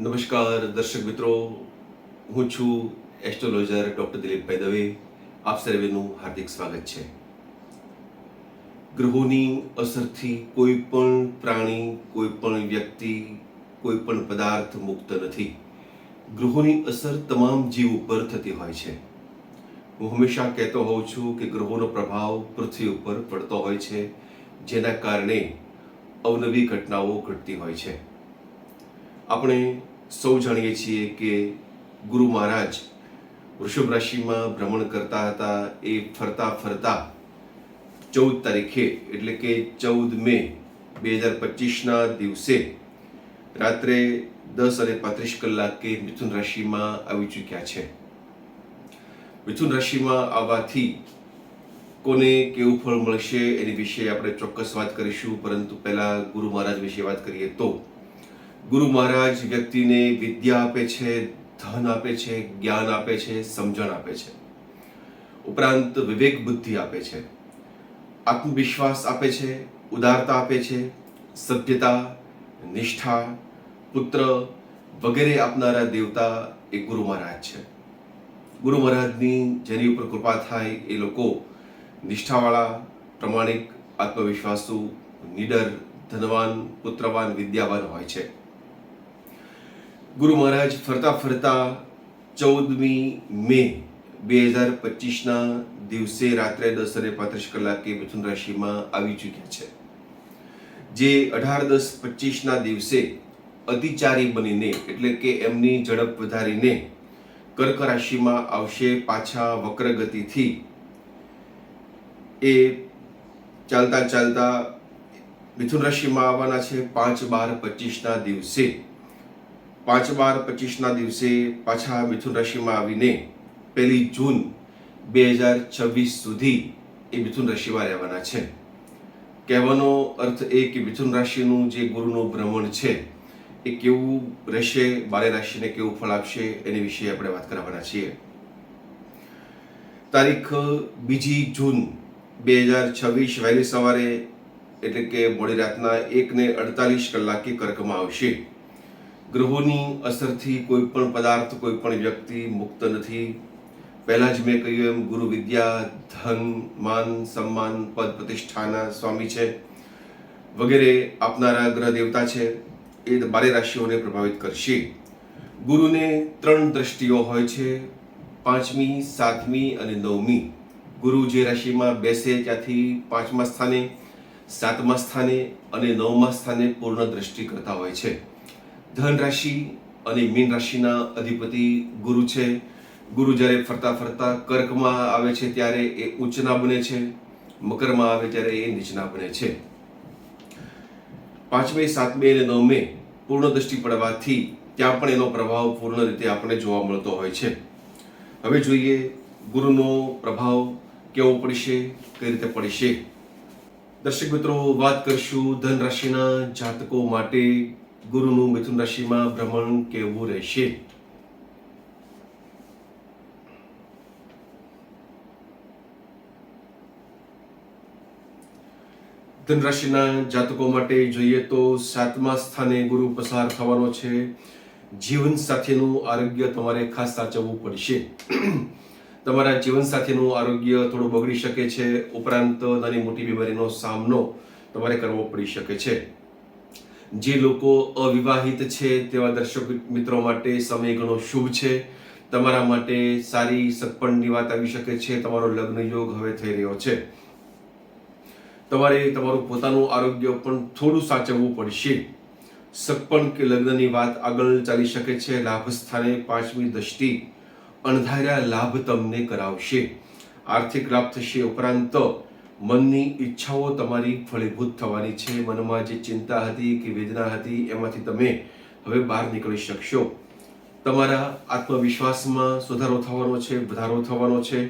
નમસ્કાર, દર્શક મિત્રો. હું છું એસ્ટ્રોલોજર ડોક્ટર દિલીપભાઈ દવે આપ સર્વેનું હાર્દિક સ્વાગત છે. ગ્રહોની અસરથી કોઈ પણ પ્રાણી, કોઈ પણ વ્યક્તિ, કોઈ પણ પદાર્થ મુક્ત નથી. ગ્રહોની અસર તમામ જીવ ઉપર થતી હોય છે. હું હંમેશા કહેતો હોઉં છું કે ગ્રહોનો પ્રભાવ પૃથ્વી ઉપર પડતો હોય છે, જેના કારણે અવનવી ઘટનાઓ ઘટતી હોય છે. આપણે સૌ જાણીએ છીએ કે ગુરુ મહારાજ વૃષભ રાશિમાં ભ્રમણ કરતા હતા. એ ફરતા ફરતા ચૌદ તારીખે, એટલે કે ચૌદ મે બે હજાર પચીસના દિવસે રાત્રે દસ અને પાંત્રીસ કલાકે મિથુન રાશિમાં આવી ચૂક્યા છે. મિથુન રાશિમાં આવવાથી કોને કેવું ફળ મળશે એની વિશે આપણે ચોક્કસ વાત કરીશું. પરંતુ પહેલાં ગુરુ મહારાજ વિશે વાત કરીએ તો ગુરુ મહારાજ વ્યક્તિને વિદ્યા આપે છે, ધન આપે છે, જ્ઞાન આપે છે, સમજણ આપે છે. ઉપરાંત વિવેક બુદ્ધિ આપે છે. આત્મવિશ્વાસ આપે છે, ઉદારતા આપે છે, સભ્યતા, નિષ્ઠા, પુત્ર વગેરે આપનારા દેવતા એ ગુરુ મહારાજ છે. ગુરુ મહારાજની જેની ઉપર કૃપા થાય એ લોકો નિષ્ઠાવાળા, પ્રમાણિક, આત્મવિશ્વાસુ, નીડર, ધનવાન, પુત્રવાન, વિદ્યાવાન હોય છે. ગુરુ મહારાજ ફરતા ફરતા ચૌદમી મે બે હજાર પચીસના દિવસે રાત્રે દસ અને પાંત્રીસ કલાકે મિથુન રાશિમાં આવી ચૂક્યા છે. જે અઢાર દસ પચીસના દિવસે અતિચારી બનીને, એટલે કે એમની ઝડપ વધારીને કર્ક રાશિમાં આવશે પાછા વક્ર ગતિથી એ ચાલતા ચાલતા મિથુન રાશિમાં આવવાના છે પાંચ બાર પચીસના દિવસે. પાંચ પચીસના દિવસે પાછા મિથુન રાશિમાં આવીને પહેલી જૂન બે હજાર છવ્વીસ સુધી એ મિથુન રાશિમાં રહેવાના છે. કહેવાનો અર્થ એ કે મિથુન રાશિનું જે ગુરુનું ભ્રમણ છે, એ કેવું રહેશે, બારે રાશિને કેવું ફળ આપશે, એની વિશે આપણે વાત કરવાના છીએ. તારીખ બીજી જૂન બે હજાર છવ્વીસ વહેલી સવારે, એટલે કે મોડી રાતના એકને અડતાલીસ કલાકે કર્કમાં આવશે. ગ્રહોની અસરથી કોઈ પણ પદાર્થ, કોઈ પણ વ્યક્તિ મુક્ત નથી. પહેલાં જ મેં કહ્યું એમ, ગુરુ વિદ્યા, ધન, માન, સન્માન, પદ પ્રતિષ્ઠાના સ્વામી છે. વગેરે આપનારા ગ્રહ દેવતા છે. એ બારે રાશિઓને પ્રભાવિત કરશે. ગુરુને ત્રણ દ્રષ્ટિઓ હોય છે. પાંચમી, સાતમી અને નવમી. ગુરુ જે રાશિમાં બેસે ત્યાંથી પાંચમા સ્થાને, સાતમા સ્થાને અને નવમા સ્થાને પૂર્ણ દ્રષ્ટિ કરતા હોય છે. ધન રાશિ અને મીન રાશિના અધિપતિ ગુરુ છે. ગુરુ જ્યારે ફરતા ફરતા કર્કમાં આવે છે ત્યારે એ ઉચ્ચના બને છે. મકરમાં આવે ત્યારે એ નીચના બને છે. પાંચમે, સાતમે અને નવમે પૂર્ણ દ્રષ્ટિ પડવાથી ત્યાં પણ એનો પ્રભાવ પૂર્ણ રીતે આપણે જોવા મળતો હોય છે. હવે જોઈએ ગુરુનો પ્રભાવ કેવો પડશે, કઈ રીતે પડશે? દર્શક મિત્રો, વાત કરશું ધન રાશિના જાતકો માટે. ગુરુનું મિથુન રાશિમાં ભ્રમણ કેવું રહેશે? ધન જાતકો માટે જોઈએ તો સાતમા સ્થાને ગુરુ પસાર થવાનો છે. જીવન સાથેનું આરોગ્ય તમારે ખાસ સાચવવું પડશે. તમારા જીવન સાથેનું આરોગ્ય થોડું બગડી શકે છે. ઉપરાંત નાની મોટી બીમારીનો સામનો તમારે કરવો પડી શકે છે. જે લોકો અવિવાહિત છે તેવા દર્શક મિત્રો માટે સમય ઘણો શુભ છે. તમારા માટે સારી સગપણની વાત આવી શકે છે. તમારો લગ્ન યોગ હવે થઈ રહ્યો છે. તમારે તમારું પોતાનું આરોગ્ય પણ થોડું સાચવવું પડશે. સગપણ કે લગ્નની વાત આગળ ચાલી શકે છે. લાભ સ્થાને પાંચમી દ્રષ્ટિ અણધાર્યા લાભ તમને કરાવશે. આર્થિક લાભ થશે ઉપરાંત મનની ઈચ્છાઓ તમારી ફળીભૂત થવાની છે. મનમાં જે ચિંતા હતી કે વેદના હતી, એમાંથી તમે હવે બહાર નીકળી શકશો. તમારા આત્મવિશ્વાસમાં સુધારો થવાનો છે, વધારો થવાનો છે.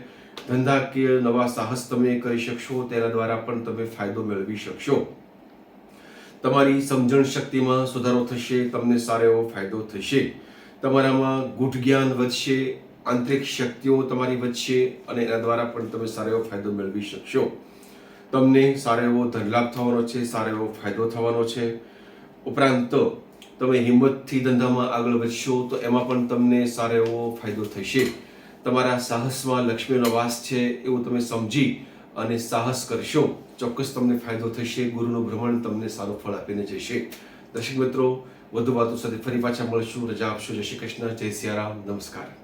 ધંધાકીય નવા સાહસ તમે કરી શકશો, તેના દ્વારા પણ તમે ફાયદો મેળવી શકશો. તમારી સમજણ શક્તિમાં સુધારો થશે, તમને સારો એવો ફાયદો થશે. તમારામાં ગૂઢ જ્ઞાન વધશે, આંતરિક શક્તિઓ તમારી વધશે, અને એના દ્વારા પણ તમે સારો એવો ફાયદો મેળવી શકશો. તમને સારો એવો ધનલાભ થવાનો છે, સારો એવો ફાયદો થવાનો છે. ઉપરાંત તમે હિંમતથી ધંધામાં આગળ વધશો તો એમાં પણ તમને સારો એવો ફાયદો થશે. તમારા સાહસમાં લક્ષ્મીનો વાસ છે એવું તમે સમજી અને સાહસ કરશો, ચોક્કસ તમને ફાયદો થશે, ગુરુનું ભ્રમણ તમને સારું ફળ આપીને જશે. દર્શક મિત્રો, વધુ વાતો સાથે ફરી પાછા મળશું. રજા આપશો. જય શ્રી કૃષ્ણ. જય સિયારામ. નમસ્કાર.